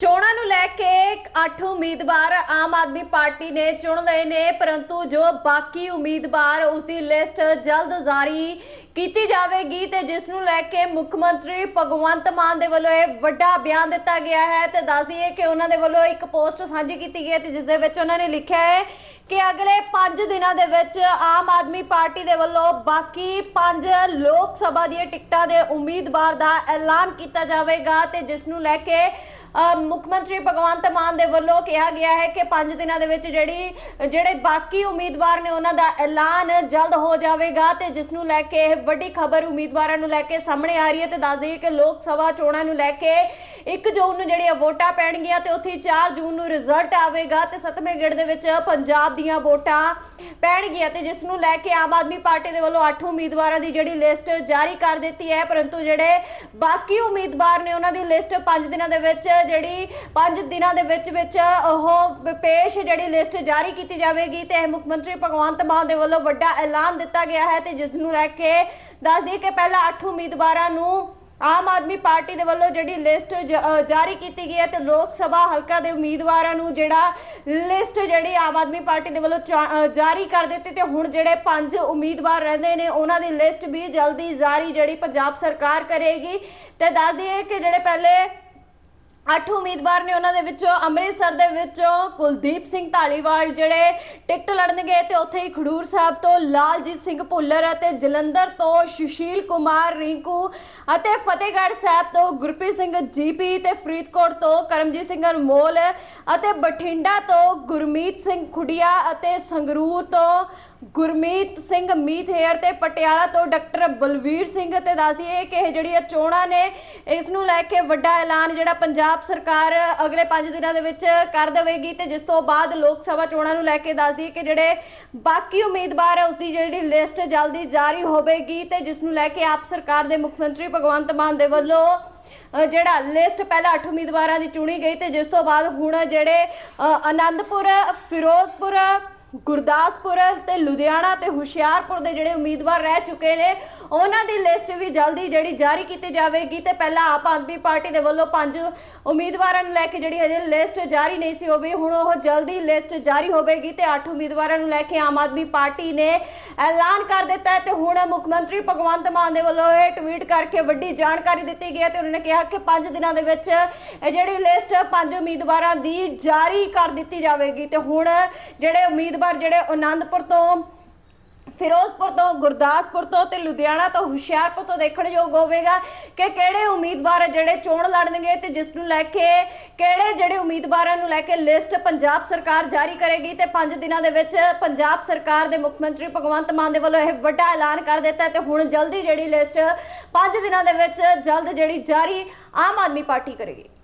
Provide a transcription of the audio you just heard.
ਚੋਣਾਂ ਨੂੰ ਲੈ ਕੇ ਅੱਠ ਉਮੀਦਵਾਰ ਆਮ ਆਦਮੀ ਪਾਰਟੀ ਨੇ ਚੁਣ ਲਏ ਨੇ, ਪਰੰਤੂ ਜੋ ਬਾਕੀ ਉਮੀਦਵਾਰ ਉਸ ਦੀ ਲਿਸਟ ਜਲਦ ਜਾਰੀ ਕੀਤੀ ਜਾਵੇਗੀ ਤੇ ਜਿਸ ਨੂੰ ਲੈ ਕੇ ਮੁੱਖ ਮੰਤਰੀ ਭਗਵੰਤ ਮਾਨ ਦੇ ਵੱਲੋਂ ਇਹ ਵੱਡਾ ਬਿਆਨ ਦਿੱਤਾ ਗਿਆ ਹੈ ਤੇ ਦੱਸ ਦਈਏ ਕਿ ਉਹਨਾਂ ਦੇ ਵੱਲੋਂ ਇੱਕ ਪੋਸਟ ਸਾਂਝੀ ਕੀਤੀ ਗਈ ਹੈ ਤੇ ਜਿਸ ਦੇ ਵਿੱਚ ਉਹਨਾਂ ਨੇ ਲਿਖਿਆ ਹੈ ਕਿ ਅਗਲੇ 5 ਦਿਨਾਂ ਦੇ ਵਿੱਚ ਆਮ ਆਦਮੀ ਪਾਰਟੀ ਦੇ ਵੱਲੋਂ ਬਾਕੀ 5 ਲੋਕ ਸਭਾ ਦੀਆਂ ਟਿਕਟਾਂ ਦੇ ਉਮੀਦਵਾਰ ਦਾ ਐਲਾਨ ਕੀਤਾ ਜਾਵੇਗਾ ਤੇ ਜਿਸ ਨੂੰ ਲੈ ਕੇ ਮੁੱਖ ਮੰਤਰੀ ਭਗਵੰਤ ਮਾਨ ਦੇ ਵੱਲੋਂ ਕਿਹਾ ਗਿਆ ਹੈ ਕਿ 5 ਦਿਨਾਂ ਦੇ ਵਿੱਚ ਜਿਹੜੀ, ਜਿਹੜੇ ਬਾਕੀ ਉਮੀਦਵਾਰ ਨੇ ਉਹਨਾਂ ਦਾ ਐਲਾਨ ਜਲਦ ਹੋ ਜਾਵੇਗਾ ਤੇ ਜਿਸ ਨੂੰ ਲੈ ਕੇ ਇਹ ਵੱਡੀ ਖਬਰ ਉਮੀਦਵਾਰਾਂ ਨੂੰ ਲੈ ਕੇ ਸਾਹਮਣੇ ਆ ਰਹੀ ਹੈ ਤੇ ਦੱਸ ਦਈਏ ਕਿ ਲੋਕ ਸਭਾ ਚੋਣਾਂ ਨੂੰ ਲੈ ਕੇ 1 ਜੂਨ ਨੂੰ ਜਿਹੜੀਆਂ ਵੋਟਾਂ ਪੈਣਗੀਆਂ ਤੇ ਉੱਥੇ 4 ਜੂਨ ਨੂੰ ਰਿਜ਼ਲਟ ਆਵੇਗਾ ਤੇ 7ਵੇਂ ਗੇੜ ਦੇ ਵਿੱਚ ਪੰਜਾਬ ਦੀਆਂ ਵੋਟਾਂ ਪੈਣਗੀਆਂ ਤੇ ਜਿਸ ਨੂੰ ਲੈ ਕੇ ਆਮ ਆਦਮੀ ਪਾਰਟੀ ਦੇ ਵੱਲੋਂ 8 ਉਮੀਦਵਾਰਾਂ ਦੀ ਜਿਹੜੀ ਲਿਸਟ ਜਾਰੀ ਕਰ ਦਿੱਤੀ ਹੈ, ਪਰੰਤੂ ਜਿਹੜੇ ਬਾਕੀ ਉਮੀਦਵਾਰ ਨੇ ਉਹਨਾਂ ਦੀ ਲਿਸਟ 5 ਦਿਨਾਂ ਦੇ ਵਿੱਚ, ਜਿਹੜੀ 5 ਦਿਨਾਂ ਦੇ ਵਿੱਚ ਵਿੱਚ ਉਹ ਪੇਸ਼ ਜਿਹੜੀ ਲਿਸਟ ਜਾਰੀ ਕੀਤੀ ਜਾਵੇਗੀ ਤੇ ਇਹ ਮੁੱਖ ਮੰਤਰੀ ਭਗਵੰਤ ਮਾਨ ਦੇ ਵੱਲੋਂ ਵੱਡਾ ਐਲਾਨ ਦਿੱਤਾ ਗਿਆ ਹੈ ਤੇ ਜਿਸ ਨੂੰ ਲੈ ਕੇ ਦੱਸ ਦਈਏ ਕਿ ਪਹਿਲਾਂ 8 ਉਮੀਦਵਾਰਾਂ ਨੂੰ ਆਮ ਆਦਮੀ ਪਾਰਟੀ ਦੇ ਵੱਲੋਂ ਜਿਹੜੀ ਲਿਸਟ ਜ- ਜਾਰੀ ਕੀਤੀ ਗਈ ਹੈ ਤੇ ਲੋਕ ਸਭਾ ਹਲਕਾ ਦੇ ਉਮੀਦਵਾਰਾਂ ਨੂੰ ਜਿਹੜਾ ਲਿਸਟ ਜਿਹੜੀ ਆਮ ਆਦਮੀ ਪਾਰਟੀ ਦੇ ਵੱਲੋਂ ਚਾ- ਜਾਰੀ ਕਰ ਦਿੱਤੀ ਤੇ ਹੁਣ ਜਿਹੜੇ ਪੰਜ ਉਮੀਦਵਾਰ ਰਹਿੰਦੇ ਨੇ, ਉਹਨਾਂ ਦੀ ਲਿਸਟ ਵੀ ਜਲਦੀ ਜਾਰੀ ਜਿਹੜੀ ਪੰਜਾਬ ਸਰਕਾਰ ਕਰੇਗੀ। ਤੇ ਦੱਸ ਦਈਏ ਕਿ ਜਿਹੜੇ ਪਹਿਲੇ ਅੱਠ ਉਮੀਦਵਾਰ ਨੇ ਉਹਨਾਂ ਦੇ ਵਿੱਚੋਂ ਅੰਮ੍ਰਿਤਸਰ ਦੇ ਵਿੱਚੋਂ ਕੁਲਦੀਪ ਸਿੰਘ ਢਾਲੀਵਾਲ ਜਿਹੜੇ ਟਿਕਟ ਲੜਨਗੇ ਤੇ ਉੱਥੇ ਹੀ ਖਡੂਰ ਸਾਹਿਬ ਤੋਂ ਲਾਲਜੀਤ ਸਿੰਘ ਭੁੱਲਰ ਅਤੇ ਜਲੰਧਰ ਤੋਂ ਸੁਸ਼ੀਲ ਕੁਮਾਰ ਰਿੰਕੂ ਅਤੇ ਫਤਿਹਗੜ੍ਹ ਸਾਹਿਬ ਤੋਂ ਗੁਰਪ੍ਰੀਤ ਸਿੰਘ ਜੀਪੀ ਤੇ ਫਰੀਦਕੋਟ ਤੋਂ ਕਰਮਜੀਤ ਸਿੰਘ ਅਨਮੋਲ ਅਤੇ ਬਠਿੰਡਾ ਤੋਂ ਗੁਰਮੀਤ ਸਿੰਘ ਖੁੱਡੀਆ ਅਤੇ ਸੰਗਰੂਰ ਤੋਂ ਗੁਰਮੀਤ ਸਿੰਘ ਮੀਤ ਹੇਅਰ ਤੇ ਪਟਿਆਲਾ ਤੋਂ ਡਾਕਟਰ ਬਲਵੀਰ ਸਿੰਘ। ਤੇ ਦੱਸ ਦਈਏ ਕਿ ਇਹ ਜਿਹੜੀਆਂ ਚੋਣਾਂ ਨੇ, ਇਸ ਨੂੰ ਲੈ ਕੇ ਵੱਡਾ ਐਲਾਨ ਜਿਹੜਾ ਪੰਜਾਬ ਆਪ ਸਰਕਾਰ ਅਗਲੇ 5 ਦਿਨਾਂ ਦੇ ਵਿੱਚ ਕਰ ਦੇਵੇਗੀ ਤੇ ਜਿਸ ਤੋਂ ਬਾਅਦ ਲੋਕ ਸਭਾ ਚੋਣਾਂ ਨੂੰ ਲੈ ਕੇ ਦੱਸਦੀ ਦਈਏ ਕਿ ਜਿਹੜੇ ਬਾਕੀ ਉਮੀਦਵਾਰ ਹੈ ਉਸ ਦੀ ਜਿਹੜੀ ਲਿਸਟ ਜਲਦੀ ਜਾਰੀ ਹੋਵੇਗੀ ਤੇ ਜਿਸ ਨੂੰ ਲੈ ਕੇ ਆਪ ਸਰਕਾਰ ਦੇ ਮੁੱਖ ਮੰਤਰੀ ਭਗਵੰਤ ਮਾਨ ਦੇ ਵੱਲੋਂ ਜਿਹੜਾ ਲਿਸਟ ਪਹਿਲਾਂ 8 ਉਮੀਦਵਾਰਾਂ ਦੀ ਚੁਣੀ ਗਈ ਤੇ ਜਿਸ ਤੋਂ ਬਾਅਦ ਹੁਣ ਜਿਹੜੇ ਅ, ਆਨੰਦਪੁਰ ਫਿਰੋਜ਼ਪੁਰ ਗੁਰਦਾਸਪੁਰ ਤੇ ਲੁਧਿਆਣਾ ਤੇ ਹੁਸ਼ਿਆਰਪੁਰ ਦੇ ਜਿਹੜੇ ਉਮੀਦਵਾਰ ਰਹਿ ਚੁੱਕੇ ਨੇ, ਉਹਨਾਂ ਦੀ ਲਿਸਟ ਵੀ ਜਲਦੀ ਜਿਹੜੀ ਜਾਰੀ ਕੀਤੀ ਜਾਵੇਗੀ ਤੇ ਪਹਿਲਾਂ ਆਪ ਆਦਮੀ ਪਾਰਟੀ ਦੇ ਵੱਲੋਂ ਪੰਜ ਉਮੀਦਵਾਰਾਂ ਨੂੰ ਲੈ ਕੇ ਜਿਹੜੀ ਹਜੇ ਲਿਸਟ ਜਾਰੀ ਨਹੀਂ ਸੀ ਹੋਵੇ ਹੁਣ ਉਹ ਜਲਦੀ ਲਿਸਟ ਜਾਰੀ ਹੋਵੇਗੀ ਤੇ 8 ਉਮੀਦਵਾਰਾਂ ਨੂੰ ਲੈ ਕੇ ਆਮ ਆਦਮੀ ਪਾਰਟੀ ਨੇ ਐਲਾਨ ਕਰ ਦਿੱਤਾ ਹੈ ਤੇ ਹੁਣ ਮੁੱਖ ਮੰਤਰੀ ਭਗਵੰਤ ਮਾਨ ਦੇ ਵੱਲੋਂ ਇਹ ਟਵੀਟ ਕਰਕੇ ਵੱਡੀ ਜਾਣਕਾਰੀ ਦਿੱਤੀ ਗਈ ਹੈ ਤੇ ਉਹਨਾਂ ਨੇ ਕਿਹਾ ਕਿ 5 ਦਿਨਾਂ ਦੇ ਵਿੱਚ ਇਹ ਜਿਹੜੀ ਲਿਸਟ ਪੰਜ ਉਮੀਦਵਾਰਾਂ ਦੀ ਜਾਰੀ ਕਰ ਦਿੱਤੀ ਜਾਵੇਗੀ ਤੇ ਹੁਣ ਜਿਹੜੇ ਉਮੀਦ ਉਮੀਦਵਾਰ ਜਿਹੜੇ ਆਨੰਦਪੁਰ ਤੋਂ, ਫਿਰੋਜ਼ਪੁਰ ਤੋਂ, ਗੁਰਦਾਸਪੁਰ ਤੋਂ ਤੇ ਲੁਧਿਆਣਾ ਤੋਂ, ਹੁਸ਼ਿਆਰਪੁਰ ਤੋਂ ਦੇਖਣਯੋਗ ਹੋਵੇਗਾ ਕਿ ਕਿਹੜੇ ਉਮੀਦਵਾਰ ਜਿਹੜੇ ਚੋਣ ਲੜਨਗੇ ਤੇ ਜਿਸ ਨੂੰ ਲੈ ਕੇ, ਕਿਹੜੇ ਜਿਹੜੇ ਉਮੀਦਵਾਰਾਂ ਨੂੰ ਲੈ ਕੇ ਲਿਸਟ ਪੰਜਾਬ ਸਰਕਾਰ ਜਾਰੀ ਕਰੇਗੀ ਤੇ 5 ਦਿਨਾਂ ਦੇ ਵਿੱਚ ਪੰਜਾਬ ਸਰਕਾਰ ਦੇ ਮੁੱਖ ਮੰਤਰੀ ਭਗਵੰਤ ਮਾਨ ਦੇ ਵੱਲੋਂ ਇਹ ਵੱਡਾ ਐਲਾਨ ਕਰ ਦਿੱਤਾ ਤੇ ਹੁਣ ਜਲਦੀ ਜਿਹੜੀ ਲਿਸਟ 5 ਦਿਨਾਂ ਦੇ ਵਿੱਚ ਜਲਦ ਜਿਹੜੀ ਜਾਰੀ ਆਮ ਆਦਮੀ ਪਾਰਟੀ ਕਰੇਗੀ।